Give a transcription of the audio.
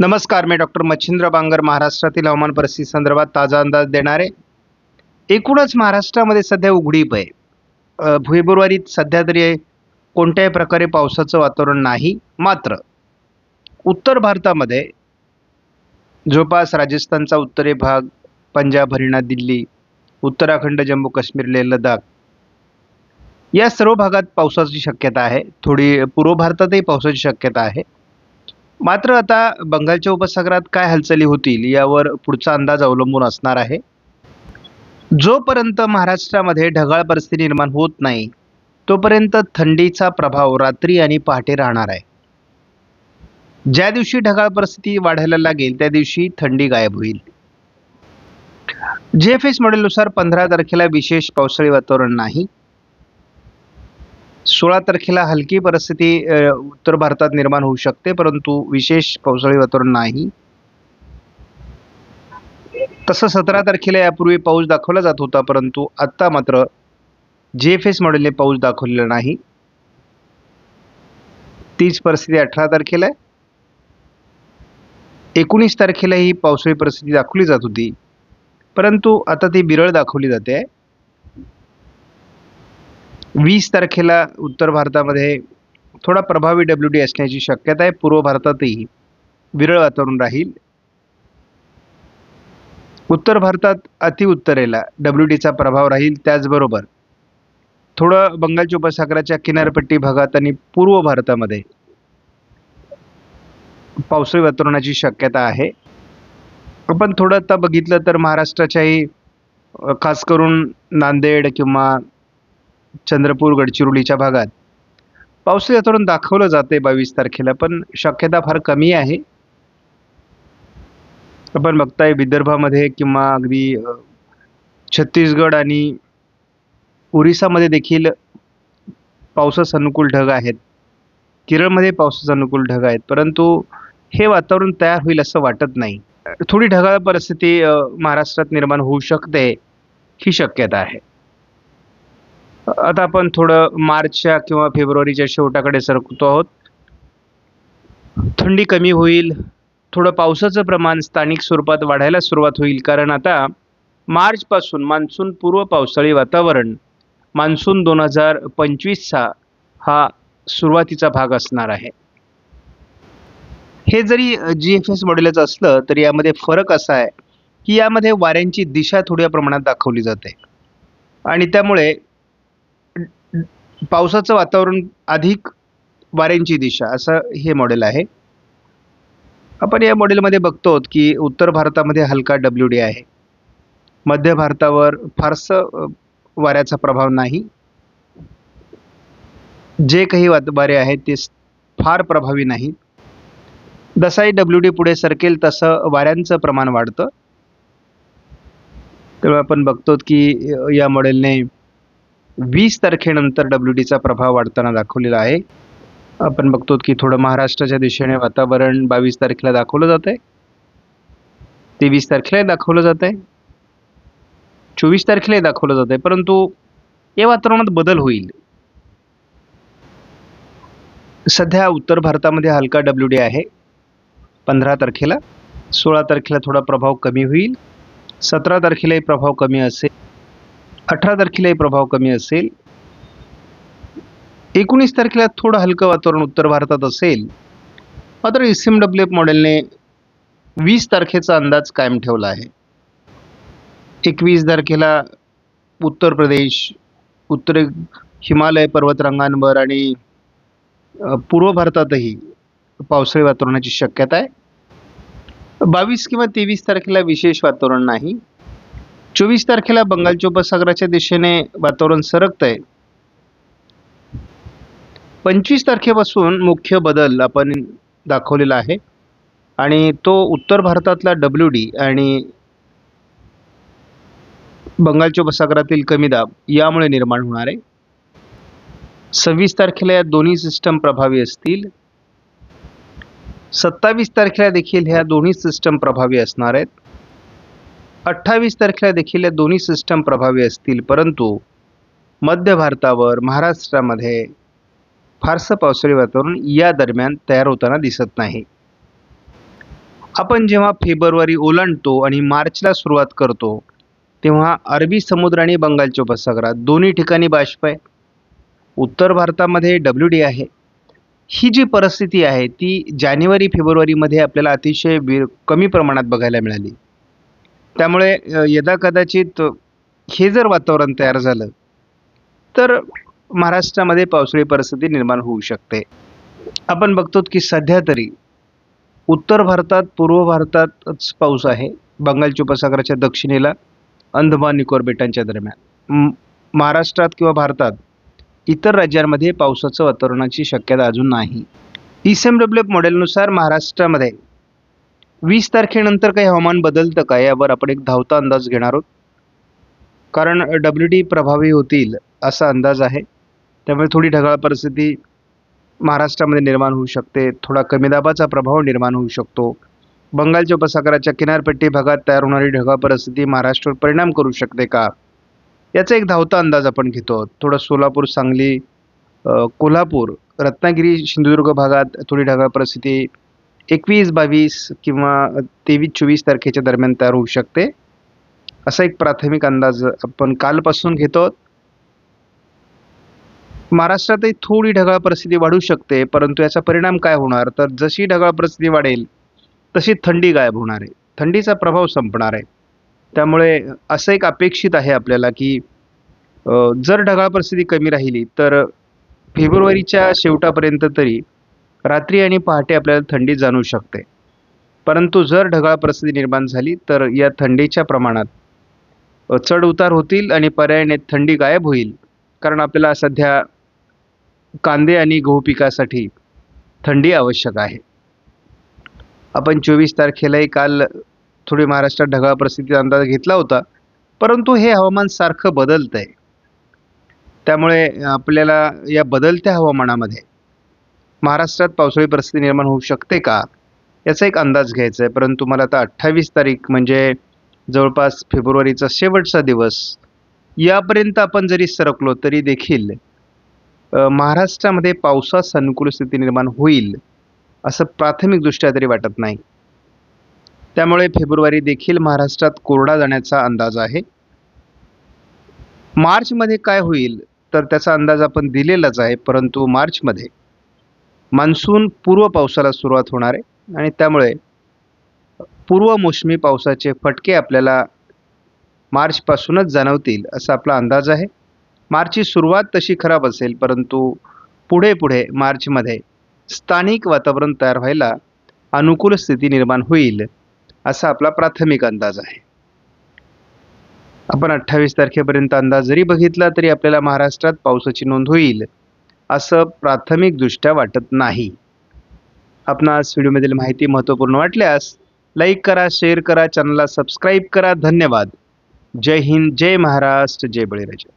नमस्कार मी डॉक्टर मच्छिंद्र बांगर महाराष्ट्रातील हवामान परिस्थिती संदर्भात ताजा अंदाज देणारे. एकूणच महाराष्ट्रामध्ये सध्या उघडीप आहे फेब्रुवारीत सध्या तरी कोणत्याही प्रकारे पावसाचं वातावरण नाही मात्र उत्तर भारतामध्ये जवळपास राजस्थानचा उत्तरे भाग पंजाब हरियाणा दिल्ली उत्तराखंड जम्मू काश्मीर लेह लडाख या सर्व भागात पावसाची शक्यता आहे. थोडी पूर्व भारतातही पावसाची शक्यता आहे. मात्र आता बंगालच्या उपसागरात काय हालचाली होतील यावर पुढचा अंदाज अवलंबून असणार आहे. जोपर्यंत महाराष्ट्रामध्ये ढगाळ परिस्थिती निर्माण होत नाही तोपर्यंत थंडीचा प्रभाव रात्री आणि पहाटे राहणार आहे. ज्या दिवशी ढगाळ परिस्थिती वाढायला लागेल त्या दिवशी थंडी गायब होईल. जी एफ एस मॉडेलनुसार पंधरा तारखेला विशेष पावसाळी वातावरण नाही. सोळा तारखेला हलकी परिस्थिती उत्तर भारतात निर्माण होऊ शकते परंतु विशेष पावसाळी वातावरण नाही. तसं सतरा तारखेला यापूर्वी पाऊस दाखवला जात होता परंतु आत्ता मात्र जे एफ एस मॉडेलने पाऊस दाखवलेला नाही. तीच परिस्थिती अठरा तारखेला आहे. एकोणीस तारखेला ही पावसाळी परिस्थिती दाखवली जात होती. परंतु आता ती बिरळ दाखवली जाते. आहे वीस तारखेला उत्तर भारतामध्ये थोडा प्रभावी डब्ल्यू डी असण्याची शक्यता आहे. पूर्व भारतातही विरळ वातावरण राहील. उत्तर भारतात अतिउत्तरेला डब्ल्यू डीचा प्रभाव राहील. त्याचबरोबर थोडं बंगालच्या उपसागराच्या किनारपट्टी भागात आणि पूर्व भारतामध्ये पावसाळी वातावरणाची शक्यता आहे. आपण थोडं आता बघितलं तर महाराष्ट्राच्याही खास करून नांदेड किंवा चंद्रपूर गडचिरोलीच्या भागात. पावसाळी वातावरण दाखवलं जाते बावीस तारखेला पण शक्यता फार कमी आहे. आपण बघताय विदर्भामध्ये किंवा अगदी छत्तीसगड आणि ओरिसामध्ये देखील पावसास अनुकूल ढग आहेत. केरळमध्ये पावसास अनुकूल ढग आहेत परंतु हे वातावरण तयार होईल असं वाटत नाही. थोडी ढगाळ परिस्थिती महाराष्ट्रात निर्माण होऊ शकते ही शक्यता आहे. आता आपण थोडं मार्चच्या किंवा फेब्रुवारीच्या शेवटाकडे सरकतो आहोत. थंडी कमी होईल. थोडं पावसाचं प्रमाण स्थानिक स्वरूपात वाढायला सुरुवात होईल. कारण आता मार्चपासून मान्सून पूर्व पावसाळी वातावरण मान्सून दोन हजार पंचवीसचा हा सुरुवातीचा भाग असणार आहे. हे जरी जी एफ एस मॉडेलच असलं तरी यामध्ये फरक असा आहे की यामध्ये वाऱ्यांची दिशा थोड्या प्रमाणात दाखवली जाते. आणि त्यामुळे पावसाचं वातावरण अधिक वाऱ्यांची दिशा असं हे मॉडेल आहे. आपण या मॉडेलमध्ये बघतो की उत्तर भारतामध्ये हलका डब्ल्यू डी आहे. मध्य भारतावर फारसं वाऱ्याचा प्रभाव नाही. जे काही वात वारे आहेत ते फार प्रभावी नाहीत. जसाही डब्ल्यू डी पुढे सरकेल तसं वाऱ्यांचं प्रमाण वाढतं. तेव्हा आपण बघतो की या मॉडेलने वीस तारखेनंतर डब्ल्यू डीचा प्रभाव वाढताना दाखवलेला आहे. आपण बघतो की थोडं महाराष्ट्राच्या दिशेने वातावरण बावीस तारखेला दाखवलं जात आहे तेवीस तारखेलाही दाखवलं जात आहे चोवीस तारखेलाही दाखवलं जात आहे परंतु या वातावरणात बदल होईल. सध्या उत्तर भारतामध्ये हलका डब्ल्यू डी आहे. पंधरा तारखेला सोळा तारखेला थोडा प्रभाव कमी होईल. सतरा तारखेलाही प्रभाव कमी असेल. अठरा तारखेलाही प्रभाव कमी असेल. एकोणीस तारखेला थोडं हलकं वातावरण उत्तर भारतात असेल. मात्र एस एम डब्ल्यू एफ मॉडेलने वीस तारखेचा अंदाज कायम ठेवला आहे. एकवीस तारखेला उत्तर प्रदेश उत्तर हिमालय पर्वतरांगांवर आणि पूर्व भारतातही पावसाळी वातावरणाची शक्यता आहे. बावीस किंवा तेवीस तारखेला विशेष वातावरण नाही. चोवीस तारखेला बंगालच्या उपसागराच्या दिशेने वातावरण सरकत आहे पंचवीस तारखेपासून मुख्य बदल आपण दाखवलेला आहे. आणि तो उत्तर भारतातला डब्ल्यू डी आणि बंगालच्या उपसागरातील कमी दाब यामुळे निर्माण होणार आहे. सव्वीस तारखेला या दोन्ही सिस्टम प्रभावी असतील. सत्तावीस तारखेला देखील ह्या दोन्ही सिस्टम प्रभावी असणार आहेत. अठ्ठावीस तारखेला देखील या दोन्ही सिस्टम प्रभावी असतील. परंतु मध्य भारतावर महाराष्ट्रामध्ये फारसं पावसाळी वातावरण या दरम्यान तयार होताना दिसत नाही. आपण जेव्हा फेब्रुवारी ओलांडतो आणि मार्चला सुरुवात करतो तेव्हा अरबी समुद्र आणि बंगालच्या उपसागरात दोन्ही ठिकाणी बाष्प आहे. उत्तर भारतामध्ये डब्ल्यू डी आहे. ही जी परिस्थिती आहे ती जानेवारी फेब्रुवारीमध्ये आपल्याला अतिशय वीर कमी प्रमाणात बघायला मिळाली. त्यामुळे यदा कदाचित हे जर वातावरण तयार झालं तर महाराष्ट्रामध्ये पावसाळी परिस्थिती निर्माण होऊ शकते. आपण बघतो की सध्या तरी उत्तर भारतात पूर्व भारतातच पाऊस आहे. बंगालच्या उपसागराच्या दक्षिणेला अंदमान निकोबार बेटांच्या दरम्यान. महाराष्ट्रात किंवा भारतात इतर राज्यांमध्ये पावसाचं वातावरणाची शक्यता अजून नाही. E C M W F मॉडेलनुसार महाराष्ट्रामध्ये वीस तारखेनंतर काही हवामान बदलतं का? यावर आपण एक धावता अंदाज घेणार आहोत. कारण डब्ल्यू डी प्रभावी होतील असा अंदाज आहे. त्यामुळे थोडी ढगाळ परिस्थिती महाराष्ट्रामध्ये निर्माण होऊ शकते. थोडा कमी दाबाचा प्रभाव निर्माण होऊ शकतो. बंगालच्या उपसागराच्या किनारपट्टी भागात तयार होणारी ढगाळ परिस्थिती महाराष्ट्रावर परिणाम करू शकते का? याचा एक धावता अंदाज आपण घेतो. थोडं सोलापूर सांगली कोल्हापूर रत्नागिरी सिंधुदुर्ग भागात थोडी ढगाळ परिस्थिती एकवीस बावीस किंवा तेवीस चोवीस तारखेच्या दरम्यान तयार होऊ शकते. असा एक प्राथमिक अंदाज आपण कालपासून घेतो. महाराष्ट्रातही थोडी ढगाळ परिस्थिती वाढू शकते परंतु याचा परिणाम काय होणार? तर जशी ढगाळ परिस्थिती वाढेल तशी थंडी गायब होणार आहे. थंडीचा प्रभाव संपणार आहे. त्यामुळे असं एक अपेक्षित आहे आपल्याला की जर ढगाळ परिस्थिती कमी राहिली तर फेब्रुवारीच्या शेवटापर्यंत तरी रात्री आणि पहाटे आपल्याला थंडी जाणवू शकते. परंतु जर ढगाळ परिस्थिती निर्माण झाली तर या थंडीच्या प्रमाणात चढ उतार होतील आणि पर्यायाने थंडी गायब होईल. कारण आपल्याला सध्या कांदे आणि गहू पिकासाठी थंडी आवश्यक आहे. आपण चोवीस तारखेलाही काल थोडी महाराष्ट्रात ढगाळ परिस्थितीचा अंदाज घेतला होता परंतु हे हवामान सारखं बदलतं आहे त्यामुळे आपल्याला या बदलत्या हवामानामध्ये महाराष्ट्रात पावसाळी परिस्थिती निर्माण होऊ शकते का? याचा एक अंदाज घ्यायचा आहे. परंतु मला आता अठ्ठावीस तारीख म्हणजे जवळपास फेब्रुवारीचा शेवटचा दिवस यापर्यंत आपण जरी सरकलो तरी देखील महाराष्ट्रामध्ये पावसास अनुकूल स्थिती निर्माण होईल असं प्राथमिकदृष्ट्या तरी वाटत नाही. त्यामुळे फेब्रुवारी देखील महाराष्ट्रात कोरडा जाण्याचा अंदाज आहे. मार्चमध्ये काय होईल तर त्याचा अंदाज आपण दिलेलाच आहे. परंतु मार्चमध्ये मान्सून पूर्व पावसाला सुरुवात होणार आहे आणि त्यामुळे पूर्व मोसमी पावसाचे फटके आपल्याला मार्चपासूनच जाणवतील असा आपला अंदाज आहे. मार्चची सुरुवात तशी खराब असेल परंतु पुढे पुढे मार्चमध्ये स्थानिक वातावरण तयार व्हायला अनुकूल स्थिती निर्माण होईल असा आपला प्राथमिक अंदाज आहे. आपण अठ्ठावीस तारखेपर्यंत अंदाज जरी बघितला तरी आपल्याला महाराष्ट्रात पावसाची नोंद होईल. असं प्राथमिकदृष्ट्या वाटत नाही. आपणास व्हिडिओमधील माहिती महत्त्वपूर्ण वाटल्यास लाईक करा शेअर करा चॅनलला सबस्क्राईब करा. धन्यवाद. जय हिंद जय महाराष्ट्र जय बळीराजा.